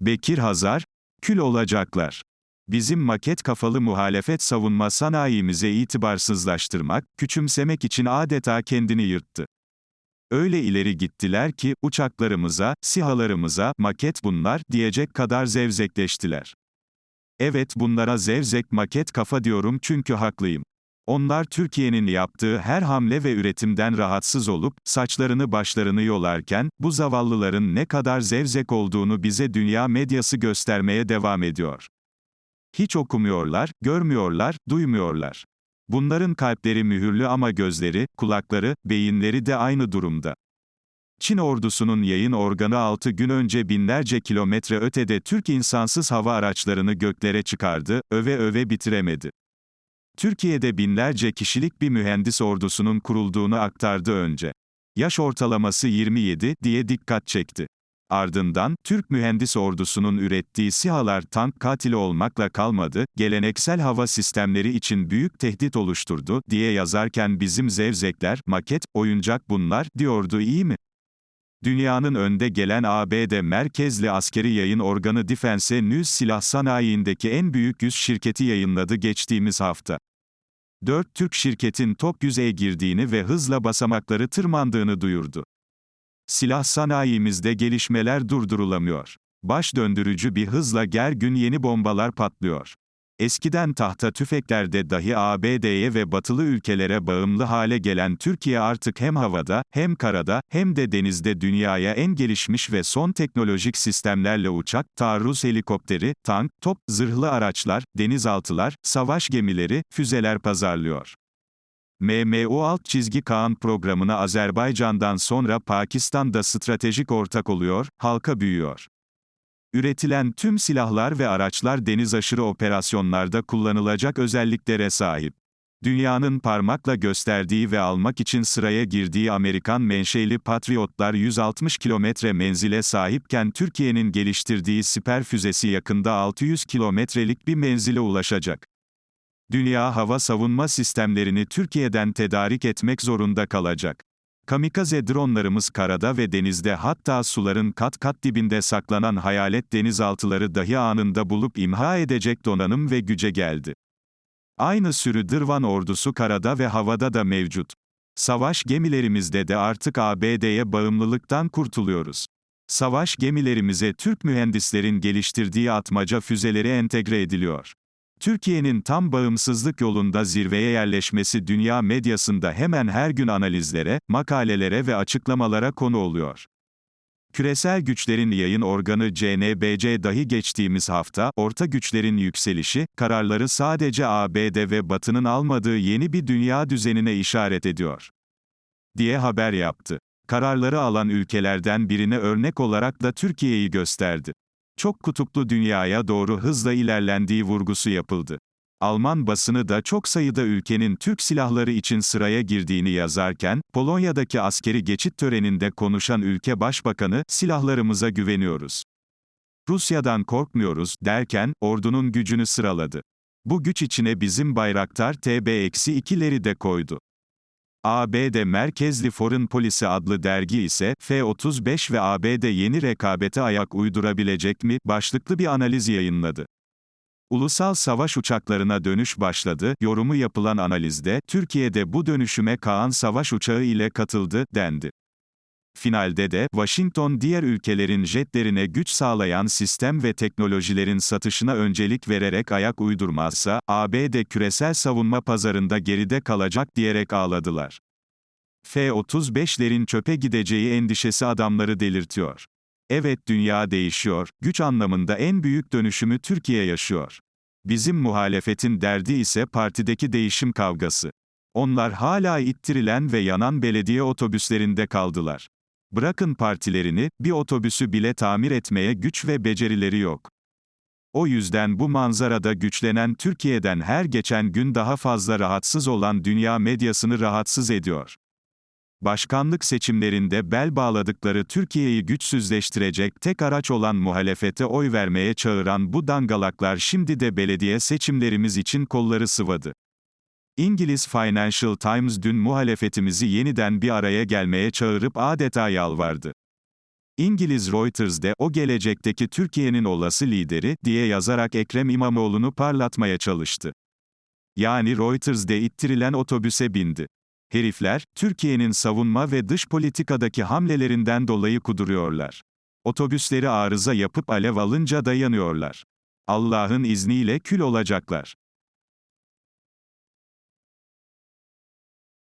Bekir Hazar, kül olacaklar. Bizim maket kafalı muhalefet savunma sanayimize itibarsızlaştırmak, küçümsemek için adeta kendini yırttı. Öyle ileri gittiler ki, uçaklarımıza, sihalarımıza, maket bunlar, diyecek kadar zevzekleştiler. Evet bunlara zevzek maket kafa diyorum çünkü haklıyım. Onlar Türkiye'nin yaptığı her hamle ve üretimden rahatsız olup, saçlarını başlarını yolarken, bu zavallıların ne kadar zevzek olduğunu bize dünya medyası göstermeye devam ediyor. Hiç okumuyorlar, görmüyorlar, duymuyorlar. Bunların kalpleri mühürlü ama gözleri, kulakları, beyinleri de aynı durumda. Çin ordusunun yayın organı 6 gün önce binlerce kilometre ötede Türk insansız hava araçlarını göklere çıkardı, öve öve bitiremedi. Türkiye'de binlerce kişilik bir mühendis ordusunun kurulduğunu aktardı önce. Yaş ortalaması 27 diye dikkat çekti. Ardından, Türk mühendis ordusunun ürettiği SİHA'lar tank katili olmakla kalmadı, geleneksel hava sistemleri için büyük tehdit oluşturdu, diye yazarken bizim zevzekler, maket, oyuncak bunlar, diyordu iyi mi? Dünyanın önde gelen ABD merkezli askeri yayın organı Defense News silah sanayiindeki en büyük 100 şirketi yayınladı geçtiğimiz hafta. 4 Türk şirketin top 100'e girdiğini ve hızla basamakları tırmandığını duyurdu. Silah sanayimizde gelişmeler durdurulamıyor. Baş döndürücü bir hızla gergün yeni bombalar patlıyor. Eskiden tahta tüfeklerde dahi ABD'ye ve batılı ülkelere bağımlı hale gelen Türkiye artık hem havada, hem karada, hem de denizde dünyaya en gelişmiş ve son teknolojik sistemlerle uçak, taarruz helikopteri, tank, top, zırhlı araçlar, denizaltılar, savaş gemileri, füzeler pazarlıyor. MMO alt çizgi Kaan programına Azerbaycan'dan sonra Pakistan da stratejik ortak oluyor, halka büyüyor. Üretilen tüm silahlar ve araçlar deniz aşırı operasyonlarda kullanılacak özelliklere sahip. Dünyanın parmakla gösterdiği ve almak için sıraya girdiği Amerikan menşeli Patriotlar 160 kilometre menzile sahipken Türkiye'nin geliştirdiği siper füzesi yakında 600 kilometrelik bir menzile ulaşacak. Dünya hava savunma sistemlerini Türkiye'den tedarik etmek zorunda kalacak. Kamikaze dronlarımız karada ve denizde hatta suların kat kat dibinde saklanan hayalet denizaltıları dahi anında bulup imha edecek donanım ve güce geldi. Aynı sürü Dırvan ordusu karada ve havada da mevcut. Savaş gemilerimizde de artık ABD'ye bağımlılıktan kurtuluyoruz. Savaş gemilerimize Türk mühendislerin geliştirdiği atmaca füzeleri entegre ediliyor. Türkiye'nin tam bağımsızlık yolunda zirveye yerleşmesi dünya medyasında hemen her gün analizlere, makalelere ve açıklamalara konu oluyor. Küresel güçlerin yayın organı CNBC dahi geçtiğimiz hafta, orta güçlerin yükselişi, kararları sadece ABD ve Batı'nın almadığı yeni bir dünya düzenine işaret ediyor. diye haber yaptı. Kararları alan ülkelerden birine örnek olarak da Türkiye'yi gösterdi çok kutuplu dünyaya doğru hızla ilerlendiği vurgusu yapıldı. Alman basını da çok sayıda ülkenin Türk silahları için sıraya girdiğini yazarken, Polonya'daki askeri geçit töreninde konuşan ülke başbakanı, silahlarımıza güveniyoruz. Rusya'dan korkmuyoruz, derken, ordunun gücünü sıraladı. Bu güç içine bizim Bayraktar TB-2'leri de koydu. ABD merkezli Foreign Policy adlı dergi ise, F-35 ve ABD yeni rekabete ayak uydurabilecek mi, başlıklı bir analiz yayınladı. Ulusal savaş uçaklarına dönüş başladı, yorumu yapılan analizde, Türkiye'de bu dönüşüme Kaan savaş uçağı ile katıldı, dendi. Finalde de, Washington diğer ülkelerin jetlerine güç sağlayan sistem ve teknolojilerin satışına öncelik vererek ayak uydurmazsa, ABD küresel savunma pazarında geride kalacak diyerek ağladılar. F-35'lerin çöpe gideceği endişesi adamları delirtiyor. Evet dünya değişiyor, güç anlamında en büyük dönüşümü Türkiye yaşıyor. Bizim muhalefetin derdi ise partideki değişim kavgası. Onlar hala ittirilen ve yanan belediye otobüslerinde kaldılar. Bırakın partilerini, bir otobüsü bile tamir etmeye güç ve becerileri yok. O yüzden bu manzarada güçlenen Türkiye'den her geçen gün daha fazla rahatsız olan dünya medyasını rahatsız ediyor. Başkanlık seçimlerinde bel bağladıkları Türkiye'yi güçsüzleştirecek tek araç olan muhalefete oy vermeye çağıran bu dangalaklar şimdi de belediye seçimlerimiz için kolları sıvadı. İngiliz Financial Times dün muhalefetimizi yeniden bir araya gelmeye çağırıp adeta yalvardı. İngiliz Reuters'de o gelecekteki Türkiye'nin olası lideri diye yazarak Ekrem İmamoğlu'nu parlatmaya çalıştı. Yani Reuters'de ittirilen otobüse bindi. Herifler, Türkiye'nin savunma ve dış politikadaki hamlelerinden dolayı kuduruyorlar. Otobüsleri arıza yapıp alev alınca dayanıyorlar. Allah'ın izniyle kül olacaklar.